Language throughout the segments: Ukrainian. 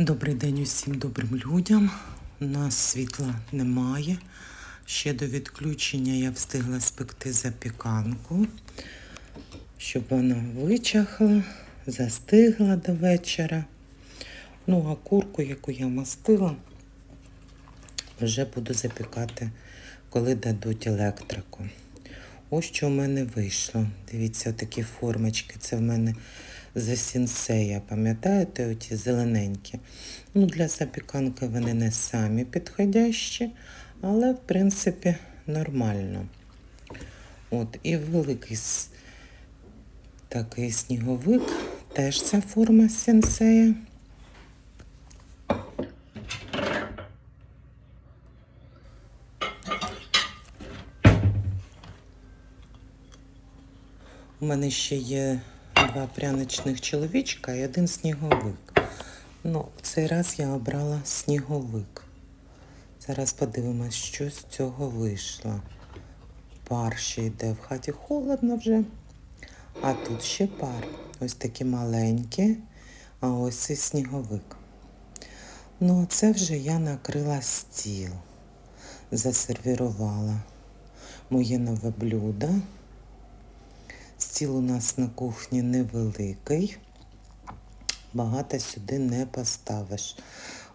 Добрий день усім добрим людям. У нас світла немає. Ще до відключення я встигла спекти запіканку, щоб вона вичахла, застигла до вечора. Ну, а курку, яку я мастила, вже буду запікати, коли дадуть електрику. Ось що в мене вийшло. Дивіться, такі формочки. Це в мене з сінсея, пам'ятаєте, оті зелененькі. Ну, для запіканки вони не самі підходящі, але, в принципі, нормально. От, і великий такий сніговик, теж ця форма сінсея. У мене ще є два пряничних чоловічка і один сніговик. Ну, цей раз я обрала сніговик. Зараз подивимось, що з цього вийшло. Пар ще йде в хаті холодно вже. А тут ще пар. Ось такі маленькі, а ось і сніговик. Ну, це вже я накрила стіл, засервірувала моє нове блюдо. Стіл у нас на кухні невеликий. Багато сюди не поставиш.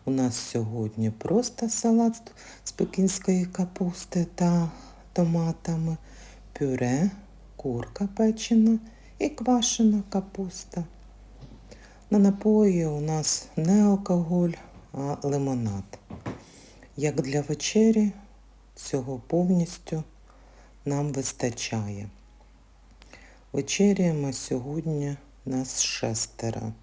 У нас сьогодні просто салат з пекінської капусти та томатами, пюре, курка печена і квашена капуста. На напої у нас не алкоголь, а лимонад. Як для вечері, цього повністю нам вистачає. Вечеряємо сьогодні нас шестеро.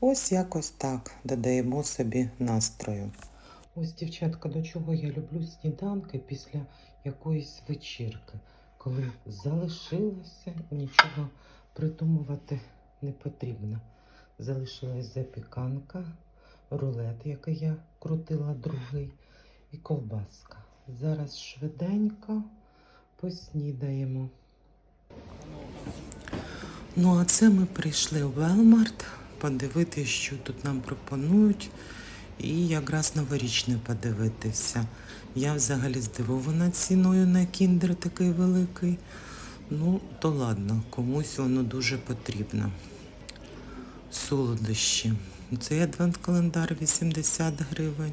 Ось якось так додаємо собі настрою. Ось, дівчатка, до чого я люблю сніданки після якоїсь вечірки, коли залишилося, нічого придумувати не потрібно. Залишилась запіканка, рулет, який я крутила другий, і ковбаска. Зараз швиденько поснідаємо. Ну, а це ми прийшли в Велмарт подивитися, що тут нам пропонують. І якраз новорічне подивитися. Я взагалі здивована ціною на кіндер такий великий. Ну, то ладно, комусь воно дуже потрібно. Солодощі. Цей адвент-календар 80 гривень.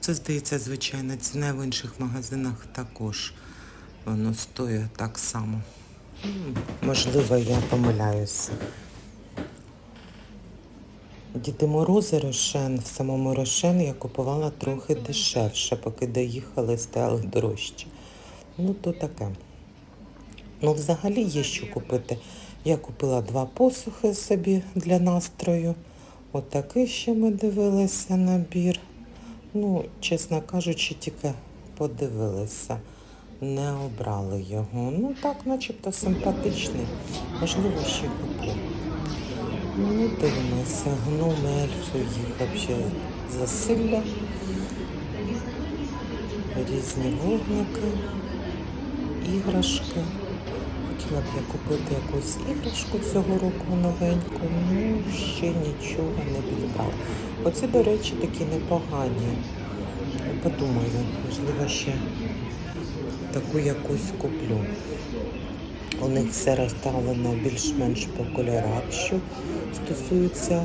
Це, здається, звичайна ціна в інших магазинах також. Воно стоїть так само. Можливо, я помиляюся. Діти Морози Рошен, в самому Рошен я купувала трохи дешевше, поки доїхали, стали дорожче. Ну, то таке. Ну, взагалі є що купити. Я купила два посухи собі для настрою. Отакий ще ми дивилися набір. Ну, чесно кажучи, тільки подивилися. Не обрали його. Ну так, начебто симпатичний. Можливо, ще куплю. Ну, дивимося, гноми ельфи, їх взагалі засилля. Різні вогники, іграшки. Хотіла б я купити якусь іграшку цього року новеньку, ну ще нічого не підбрала. Оці, до речі, такі непогані. Подумаю, можливо, ще таку якусь куплю. У них все розставлено більш-менш по кольорах, що стосується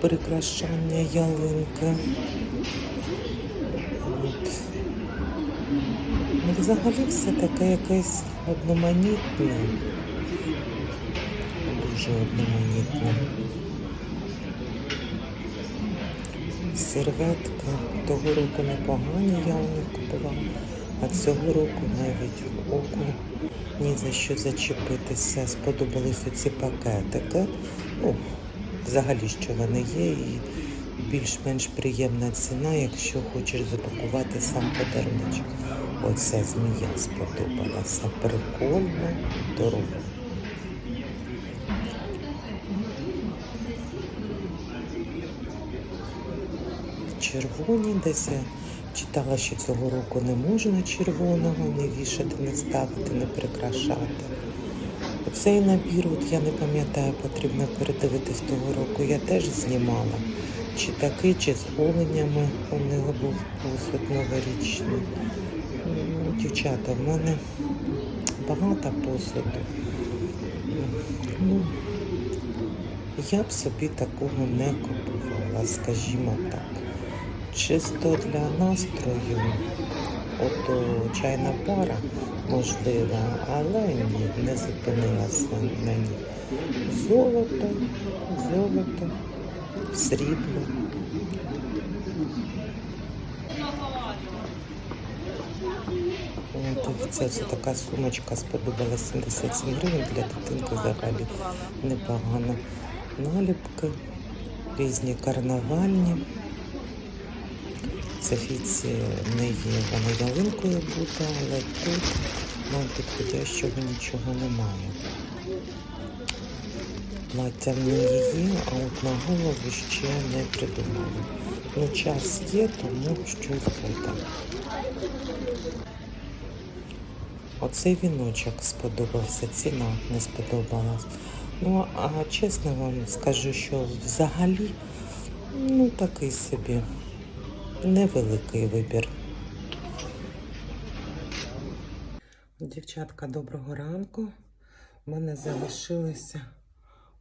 прикрашання ялинки. От. Ну, взагалі все таке якесь одноманітне. Дуже одноманітне. Серветка того року непогані, я у них купувала, а цього року навіть оку ні за що зачепитися. Сподобалися ці пакетики. Ну, взагалі, що вони є, і більш-менш приємна ціна, якщо хочеш запакувати сам подарунок. Оця змія сподобалася. Прикольно, дорого. Червоні десь я читала, що цього року не можна червоного не вішати, не ставити, не прикрашати. Цей набір, от я не пам'ятаю, потрібно передивитись того року. Я теж знімала. Чи такий, чи з оленями у нього був посуд новорічний. Ну, Дівчата, в мене багато посуду. Ну, я б собі такого не купувала, скажімо так. Чисто для настрою, ото чайна пара, можливо, але ні, не зупинилася на ній. Золото, золото, срібло. Дивіться, це така сумочка сподобалась 77 гривень для дитинки взагалі непогано. Наліпки, різні карнавальні. Софійці не є вона ялинкою буде, але тут нам підходящого нічого немає. Плаття в неї є, а от на голову ще не придумали. Ну, час є, тому щось буде. Оцей віночок сподобався, ціна не сподобалась. Ну, а чесно вам скажу, що взагалі, ну такий собі невеликий вибір. Дівчатка, доброго ранку. У мене залишилося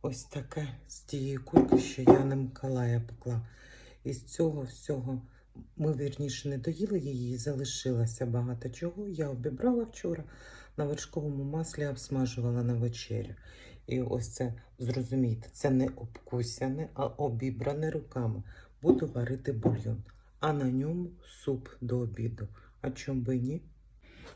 ось таке з тієї курки, що я на Миколая пекла. Із цього всього ми вірніше не доїли її, залишилося багато чого. Я обібрала вчора на вершковому маслі, обсмажувала на вечерю. І ось це, зрозумійте, це не обкусяне, а обібране руками. Буду варити бульйон, а на ньому суп до обіду. А чому би ні?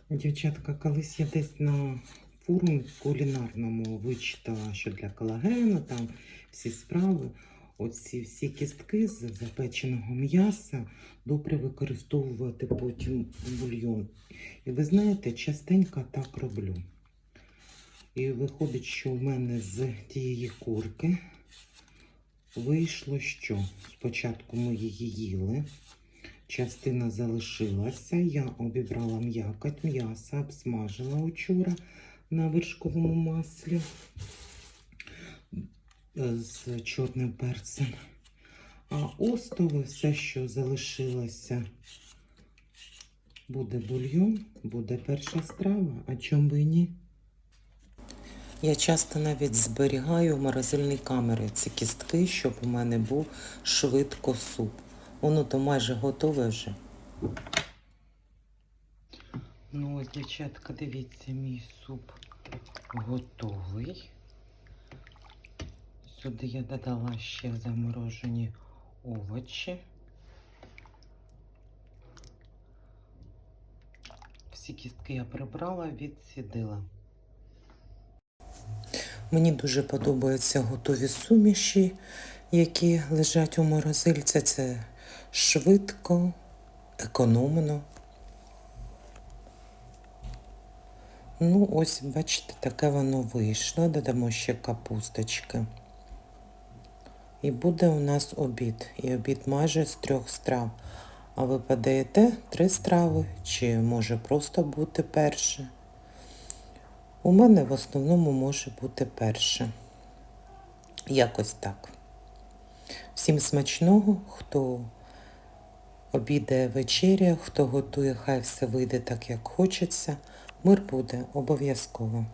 Дівчатка, колись я десь на форумі кулінарному вичитала, що для колагену там всі справи. Оці всі кістки з запеченого м'яса добре використовувати потім бульйон. І ви знаєте, частенько так роблю. І виходить, що в мене з тієї курки вийшло, що спочатку ми її їли, частина залишилася. Я обібрала м'якоть м'яса, обсмажила вчора на вершковому маслі з чорним перцем. А остове все, що залишилося, буде бульйон, буде перша страва, а чому би ні? Я часто навіть зберігаю в морозильній камері ці кістки, щоб у мене був швидко суп. Воно то майже готове вже. Ну ось, дівчатка, дивіться, мій суп готовий. Сюди я додала ще заморожені овочі. Всі кістки я прибрала, відсідила. Мені дуже подобаються готові суміші, які лежать у морозильці. Це швидко, економно. Ну, ось, бачите, таке воно вийшло. Додамо ще капусточки. І буде у нас обід. І обід майже з трьох страв. А ви подаєте три страви, чи може просто бути перше? У мене в основному може бути перше. Якось так. Всім смачного, хто обідає вечеря, хто готує, хай все вийде так, як хочеться. Мир буде обов'язково.